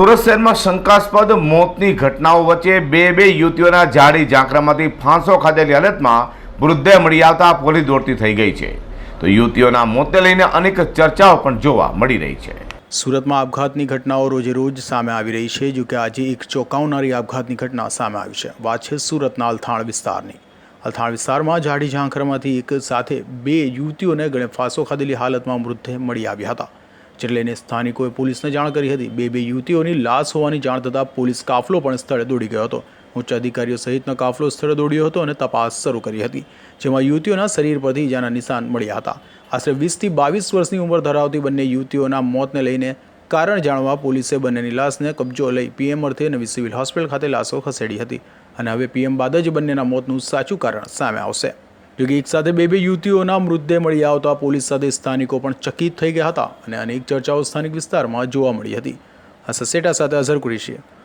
સુરત શહેરમાં શંકાસ્પદ મોતની ઘટનાઓ વચ્ચે બે બે યુવતીઓના જાડી ઝાંકરામાંથી ફાંસો ખાધેલી હાલતમાં મૃતદેહ મળી આવતા પોલીસ દોડતી થઈ ગઈ છે. તો યુવતીઓના મોતને લઈને અનેક ચર્ચાઓ પણ જોવા મળી રહી છે. સુરતમાં આપઘાતની ઘટનાઓ રોજે રોજ સામે આવી રહી છે જો કે આજે એક ચોંકાવનારી આપઘાતની ઘટના સામે આવી છે. વાત છે સુરતના અલથાણ વિસ્તારની. અલથાણ વિસ્તારમાં જાડી ઝાંખરામાંથી એક સાથે બે યુવતીઓને ગળે ફાંસો ખાધેલી હાલતમાં મૃતદેહ મળી આવ્યા હતા. જેને લઈને સ્થાનિકોએ પોલીસને જાણ કરી હતી, બે બે યુવતીઓની લાશ હોવાની જાણ થતાં પોલીસ કાફલો પણ સ્થળે દોડી ગયો હતો. ઉચ્ચ અધિકારીઓ સહિતનો કાફલો સ્થળે દોડ્યો હતો અને તપાસ શરૂ કરી હતી, જેમાં યુવતીઓના શરીર પરથી ઇજાના નિશાન મળ્યા હતા. આશરે વીસથી બાવીસ વર્ષની ઉંમર ધરાવતી બંને યુવતીઓના મોતને લઈને કારણ જાણવા પોલીસે બંનેની લાશને કબજો લઈ પીએમ અર્થે નવી સિવિલ હોસ્પિટલ ખાતે લાશો ખસેડી હતી અને હવે પીએમ બાદ જ બંનેના મોતનું સાચું કારણ સામે આવશે. જોકે એક સાથે બે બે યુવતીઓના મૃતદેહ મળી આવતા પોલીસ સાથે સ્થાનિકો પણ ચકિત થઈ ગયા હતા અને અનેક ચર્ચાઓ સ્થાનિક વિસ્તારમાં જોવા મળી હતી. આ સસેટા સાથે અઝર કુરેશી